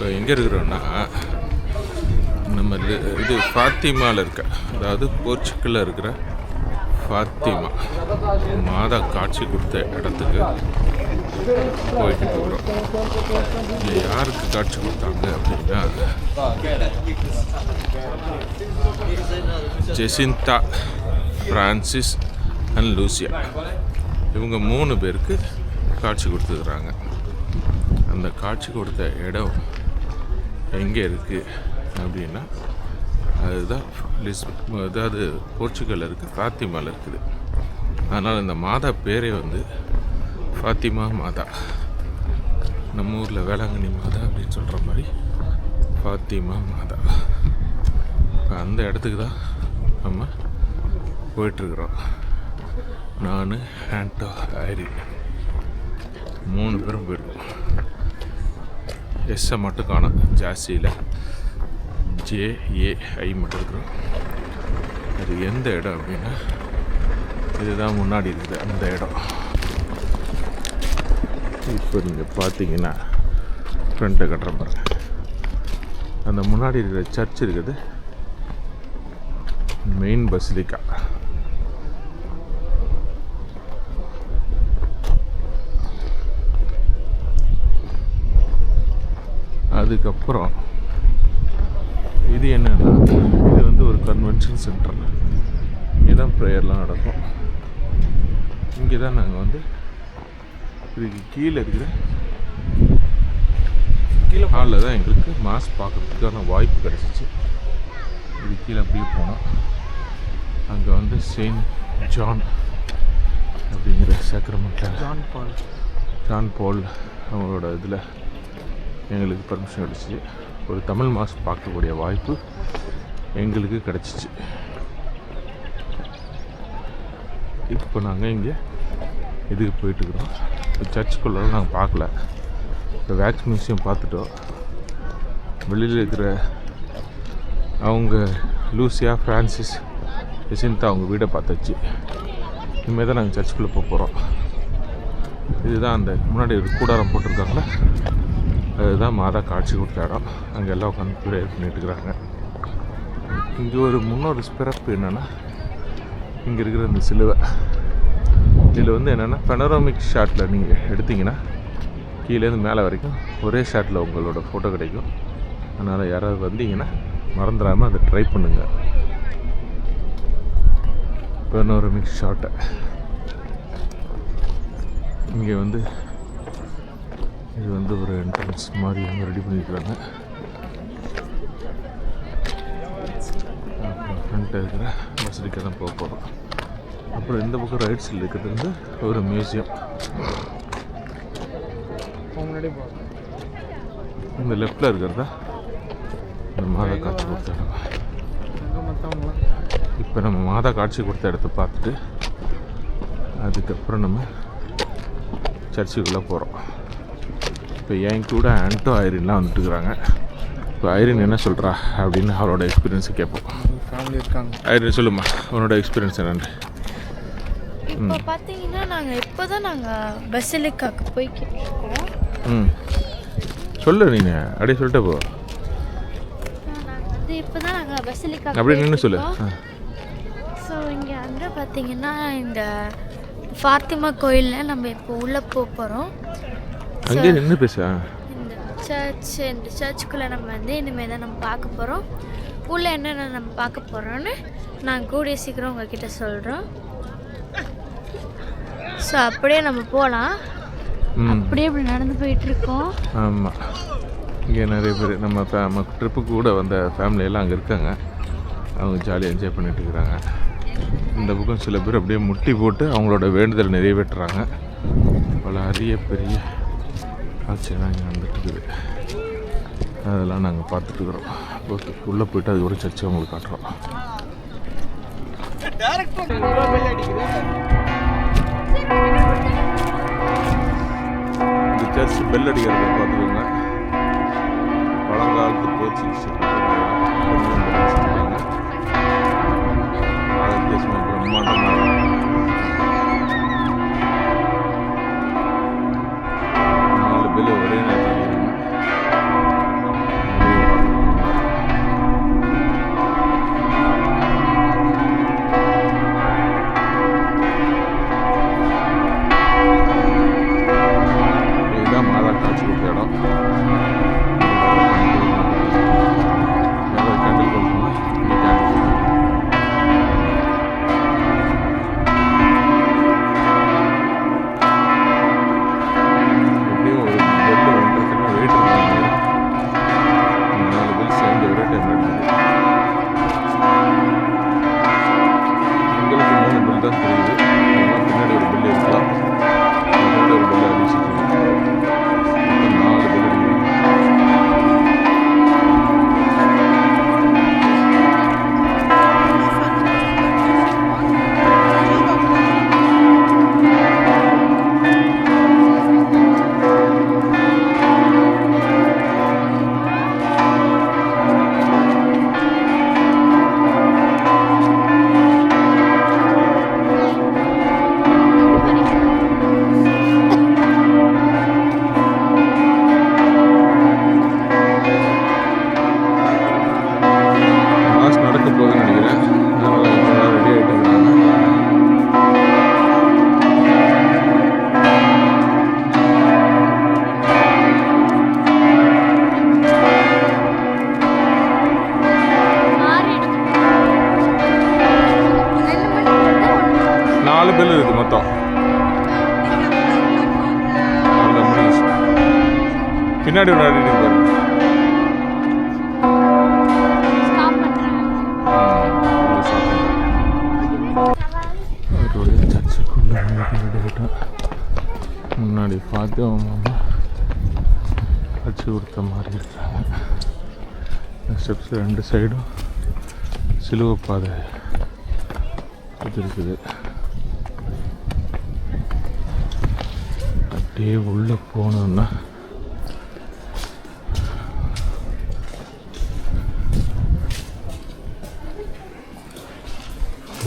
இப்போ எங்கே இருக்கிறோன்னா நம்ம இது ஃபாத்திமாவில் இருக்க அதாவது போர்ச்சுக்கலில் இருக்கிற ஃபாத்திமா மாதா காட்சி கொடுத்த இடத்துக்கு போயிட்டு இருக்கிறோம் இங்கே யாருக்கு காட்சி கொடுத்தாங்க அப்படின்னா ஜெசிந்தா ஃப்ரான்சிஸ் அண்ட் லூசியா. இவங்க மூணு பேருக்கு காட்சி கொடுத்துருக்குறாங்க. அந்த காட்சி கொடுத்த இடம் எங்கே இருக்குது அப்படின்னா அதுதான் லிஸ் அதாவது போர்ச்சுகல் இருக்குது ஃபாத்திமாவில் இருக்குது. அதனால் இந்த மாதா பேரே வந்து ஃபாத்திமா மாதா. நம்ம ஊரில் வேளாங்கண்ணி மாதா அப்படின்னு சொல்கிற மாதிரி ஃபாத்திமா மாதா. இப்போ அந்த இடத்துக்கு தான் நம்ம போயிட்டுருக்குறோம். நான் ஆண்டோ ஐரி மூணு பேரும் போயிருக்கோம். எஸ்ஸை மட்டும் காணும். ஜாஸ்தியில் ஜேஏஐ மட்டும் இருக்கிறோம். அது எந்த இடம் அப்படின்னா இதுதான் முன்னாடி இருக்குது. அந்த இடம். இப்போ நீங்கள் பார்த்தீங்கன்னா ஃப்ரண்ட்டை கட்டுற பாருங்க அந்த முன்னாடி இருக்கிற சர்ச் இருக்குது. மெயின் பசிலிக்கா அதுக்கப்புறம் இது என்னன்னா இது வந்து ஒரு கன்வென்ஷன் சென்டர் இங்கே தான் ப்ரேயர்லாம் நடக்கும். இங்கே தான் நாங்கள் வந்து இதுக்கு கீழே இருக்கிற கீழே ஹாலில் தான் எங்களுக்கு மாஸ் பார்க்குறதுக்கான வாய்ப்பு கிடச்சிச்சு. இது கீழே அப்படியே போனோம். அங்கே வந்து செயின்ட் ஜான் அப்படிங்கிற சேக்ரமெண்ட்டில் ஜான் பால் ஜான் பால் அவங்களோட இதில் எங்களுக்கு பர்மிஷன் கிடச்சிச்சு. ஒரு தமிழ் மாஸ் பார்க்கக்கூடிய வாய்ப்பு எங்களுக்கு கிடச்சிச்சு. இப்போ நாங்கள் இங்கே இதுக்கு போயிட்டுருக்குறோம். சர்ச்சுக்குள்ளே நாங்கள் பார்க்கல. இப்போ வேக்ஸ் மியூசியம் பார்த்துட்டோம். வெளியில் இருக்கிற அவங்க லூசியா ஃப்ரான்சிஸ் ஜெசிந்தா அவங்க வீடை பார்த்தாச்சு. இனிமேல் தான் நாங்கள் சர்ச்சுக்குள்ளே போக போகிறோம் இதுதான் அந்த முன்னாடி ஒரு கூடாரம் போட்டிருக்காங்களே அதுதான் மாதா காட்சி கொடுத்த இடம் அங்கே எல்லாம் உட்காந்து ப்ரேயர் பண்ணிட்டு இருக்கிறாங்க. இங்கே ஒரு முன்னொரு சிறப்பு என்னென்னா இங்கே இருக்கிற அந்த சிலுவை. இதில் வந்து என்னென்னா பெனரோமிக் ஷாட்டில் நீங்கள் எடுத்தீங்கன்னா கீழேருந்து மேலே வரைக்கும் ஒரே ஷாட்டில் உங்களோட ஃபோட்டோ கிடைக்கும். அதனால் யாராவது வந்தீங்கன்னா மறந்துடாமல் அதை ட்ரை பண்ணுங்கள் பெனரோமிக் ஷாட்டை இங்கே வந்து இது வந்து ஒரு என்ட்ரன்ஸ் மாதிரி வந்து ரெடி பண்ணியிருக்காங்க. அப்புறம் ஃப்ரண்ட்டில் இருக்கிற வசதிக்காக தான் போக போகிறோம் அப்புறம் இந்த பக்கம் ரைட் சைடில் இருக்கிறது வந்து ஒரு மியூசியம் இந்த லெஃப்டில் இருக்கிறதா? இந்த மாதா காட்சி கொடுத்த இடம்? இப்போ நம்ம மாதா காட்சி கொடுத்த இடத்த பார்த்துட்டு அதுக்கப்புறம் நம்ம சர்ச்சுக்குள்ளே போகிறோம் இப்போ என் கூட ஆண்டோ ஐரின்லாம் வந்துட்டுருக்குறாங்க. இப்போ ஐரின் என்ன சொல்கிறா அப்படின்னு அவளோட எக்ஸ்பீரியன்ஸை கேட்போம். ஃபேமிலி இருக்காங்க ஐரின் சொல்லுமா உன்னோட எக்ஸ்பீரியன்ஸ் என்னன்னு இப்போ பார்த்தீங்கன்னா நாங்கள் இப்போ தான் நாங்கள் பஸ்ஸிலிக்காக்கு போய்கிட்டு இருக்கோம் ம். சொல்லு நீ அப்படியே சொல்லிட்டே போ. நாங்கள் வந்து இப்போ தான் நாங்கள் பஸ்ஸிலிக்காக்கு அப்படியே நின்று சொல்லு. ஸோ இங்கே வந்து பார்த்தீங்கன்னா இந்த ஃபாத்திமா கோயிலில் நம்ம இப்போ உள்ளே போக போகிறோம் அங்கேயே நின்று பேச இந்த சர்ச் இந்த சர்ச்சுக்குள்ளே நம்ம வந்து இனிமேல் தான் நம்ம பார்க்க போகிறோம் உள்ளே என்னென்ன நம்ம பார்க்க போகிறோன்னு நான் கூடிய சீக்கிரம் உங்ககிட்ட சொல்கிறோம் ஸோ அப்படியே நம்ம போகலாம் அப்படியே இப்படி நடந்து போயிட்டுருக்கோம் ஆமாம் இங்கே நிறைய பேர் நம்ம நம்ம ட்ரிப்புக்கு கூட வந்த எல்லாம் அங்கே இருக்காங்க. அவங்க ஜாலியாக என்ஜாய் பண்ணிட்டு இருக்கிறாங்க. இந்த பக்கம் சில பேர் அப்படியே முட்டி போட்டு அவங்களோட வேண்டுதல் நிறைவேற்றுறாங்க. பல அரிய பெரிய. காட்சியெல்லாம் இங்கே நடந்துட்டு இருக்குது அதெல்லாம் நாங்கள் பார்த்துட்ருக்குறோம் ஓகே உள்ளே போயிட்டு அது ஒரு சர்ச்சை உங்களுக்கு காட்டுறோம். இந்த சர்ச் பெல் அடிக்கிறத பார்த்துக்கோங்க. பழங்காலத்து போர்ச்சுகீஸ் பிரம்மாண்டமாக முன்னாடி பார்த்து அவங்க அம்மா வச்சு கொடுத்த மாதிரி இருக்காங்க. ஸ்டெப்ஸ் ரெண்டு சைடும் சிலுவை பாதை வச்சிருக்குது. இருக்குது அப்படியே உள்ளே போனோம்னா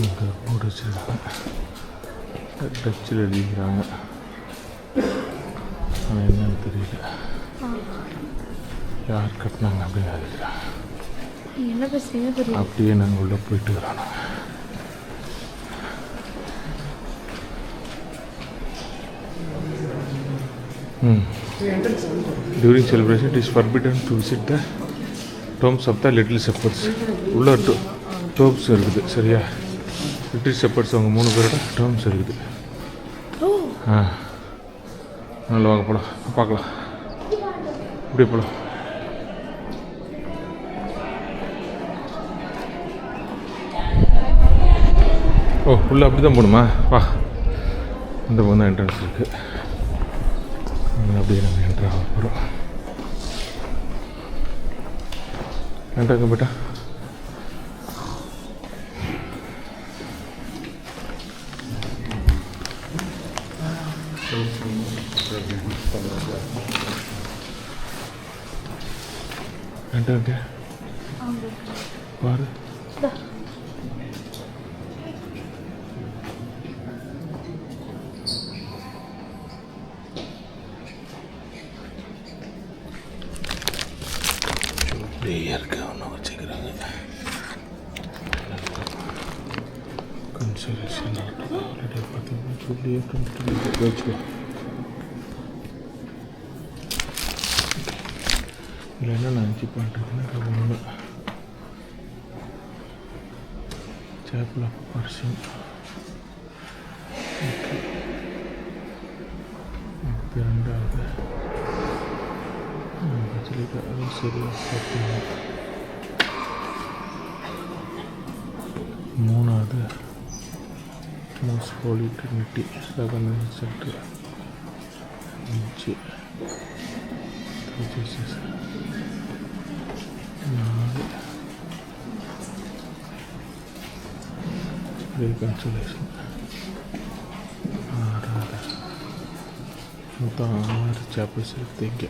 இங்கே முடிச்சிருக்காங்க டச்சில் எழுதிக்கிறாங்க. ஆனால் என்னன்னு தெரியல. யார் கட்டினாங்க அப்படின்னு புரியல அப்படியே நாங்கள் உள்ளே போயிட்டு நாங்க. ம். Celebration, it is forbidden to visit the tombs of the little shepherds. உள்ள டோ டோம்ஸ் இருக்குது சரியா? லிட்டில் ஷெப்பர்ட்ஸ் அவங்க மூணு பேரோட டோம்ஸ் இருக்குது. நல்ல வாங்க போகலாம் பார்க்கலாம். இப்படியே போகலாம் ஓ உள்ளே அப்படி தான் போகணுமா? வா. இந்த பக்கம் தான் என்ட்ரன்ஸ் இருக்குது அப்படியே நம்ம என்ட்ரு ஆக போகிறோம் என்ட்ராங்க போயிட்டா? என்ட்ராங்க பாரு அப்படியே ஒன்று வச்சுக்கிறாங்க கன்சர்வேஷன் ஆல்ரெடி பார்த்தீங்கன்னா வச்சுக்கோ இதில் என்ன அஞ்சு பண்ணுறதுன்னு ஒன்று சேப்பில் ஆஃப் பர்சன் ரெண்டாவது அதுவும் சரியாக பார்த்தீங்க மூணாவது most holy trinity seven centre அஞ்சு Jesus. reconciliation. Nota nomor capek tiga.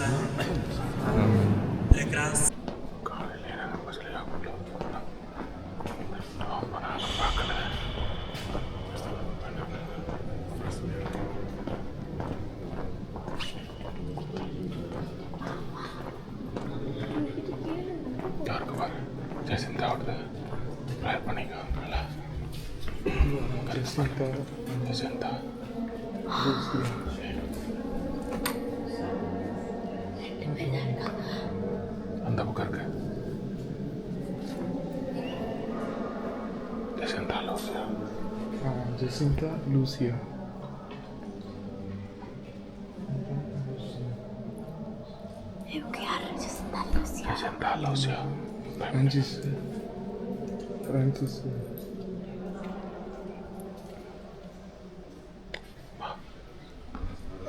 Amém. É graça. Jacinta Lúcia. Eu quero Jacinta Lúcia. Jacinta Lúcia. Antes. Antes.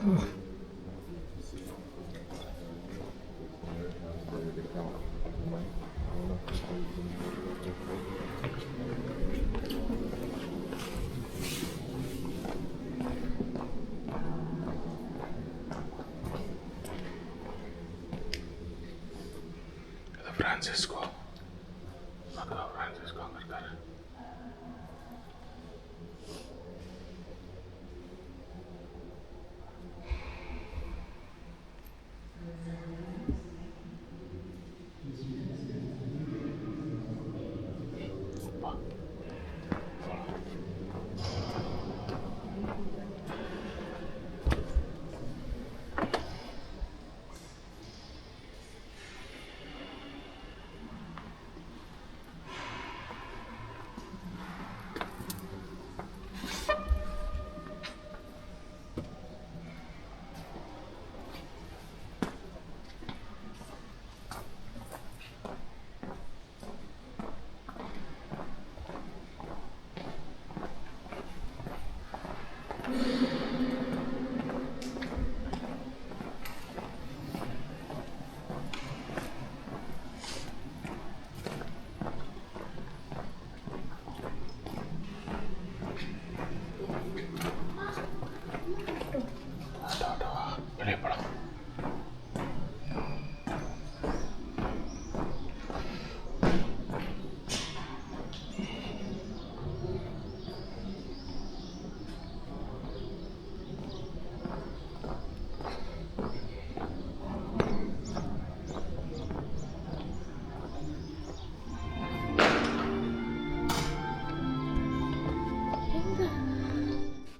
Oh. Francisco.